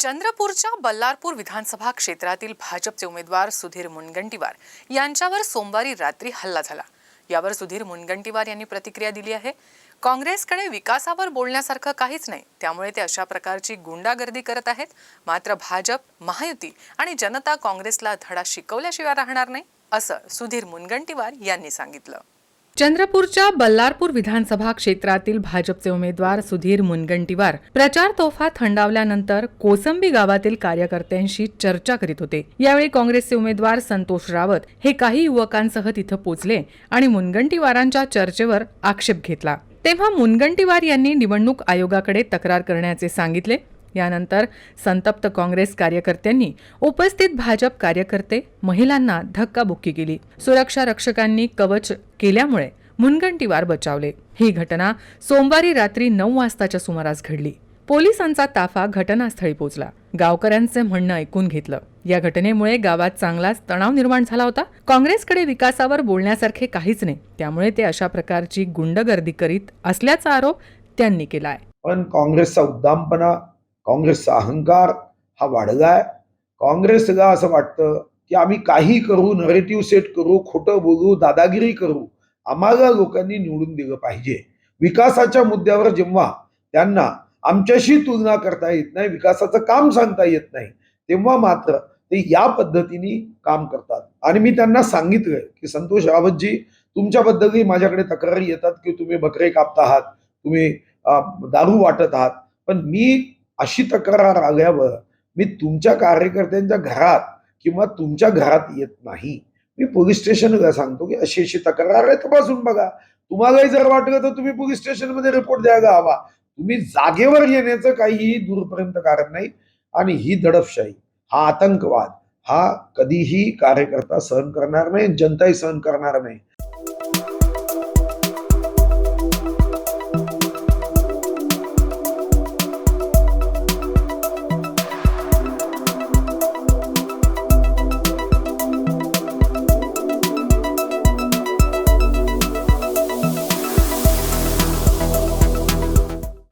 चंद्रपूरच्या बल्लारपूर विधानसभा क्षेत्रातील भाजपचे उमेदवार सुधीर मुनगंटीवार यांच्यावर सोमवारी रात्री हल्ला झाला. यावर सुधीर मुनगंटीवार यांनी प्रतिक्रिया दिली आहे. काँग्रेसकडे विकासावर बोलण्यासारखं काहीच नाही. त्यामुळे ते अशा प्रकारची गुंडागर्दी करत आहेत. मात्र भाजप महायुती आणि जनता काँग्रेसला धडा शिकवल्याशिवाय राहणार नाही असं सुधीर मुनगंटीवार यांनी सांगितलं. चंद्रपूरच्या बल्लारपूर विधानसभा क्षेत्रातील भाजपचे उमेदवार सुधीर मुनगंटीवार प्रचार तोफा थंडावल्यानंतर कोसंबी गावातील कार्यकर्त्यांशी चर्चा करीत होते. यावेळी काँग्रेसचे उमेदवार संतोष रावत हे काही युवकांसह तिथं पोचले आणि मुनगंटीवारांच्या चर्चेवर आक्षेप घेतला. तेव्हा मुनगंटीवार यांनी निवडणूक आयोगाकडे तक्रार करण्याचे सांगितले यानंतर संतप्त काँग्रेस कार्यकर्त्यांनी उपस्थित भाजप कार्यकर्ते महिलांना धक्काबुक्की केली. सुरक्षा रक्षकांनी कवच केल्यामुळे मुनगंटीवार बचावले. ही घटना सोमवारी रात्री नऊ वाजताच्या सुमारास घडली. पोलिसांचा ताफा घटनास्थळी पोहोचला गावकऱ्यांचे म्हणणं ऐकून घेतलं. या घटनेमुळे गावात चांगलाच तणाव निर्माण झाला होता. काँग्रेसकडे विकासावर बोलण्यासारखे काहीच नाही. त्यामुळे ते अशा प्रकारची गुंडगर्दी करीत असल्याचा आरोप त्यांनी केलाय. पण काँग्रेसचा उद्दामपणा काँग्रेसचा अहंकार हा वाढलाय. काँग्रेसला असं वाटतं की आम्ही काही करू नरेटिव्ह सेट करू खोटं बोलू दादागिरी करू आम्हाला लोकांनी निवडून दिलं पाहिजे. विकासाच्या मुद्द्यावर जेव्हा त्यांना आमच्याशी तुलना करता येत नाही विकासाचं काम सांगता येत नाही तेव्हा मात्र ते या पद्धतीने काम करतात. आणि मी त्यांना सांगितलंय की संतोष रावतजी तुमच्याबद्दलही माझ्याकडे तक्रारी येतात की तुम्ही बकरे कापत आहात तुम्ही दारू वाटत आहात. पण मी अशी तक्रार आल्यावर मी तुमच्या कार्यकर्त्यांच्या घरात किंवा तुमच्या घरात येत नाही. मी पोलीस स्टेशनला सांगतो की अशी अशी तक्रार आहे तपासून बघा. तुम्हालाही जर वाटलं तर तुम्ही पोलीस स्टेशनमध्ये रिपोर्ट द्यायला हवा. तुम्ही जागेवर येण्याचं काहीही दूरपर्यंत कारण नाही आणि ही दडपशाही हा आतंकवाद हा कधीही कार्यकर्ता सहन करणार नाही जनताही सहन करणार नाही.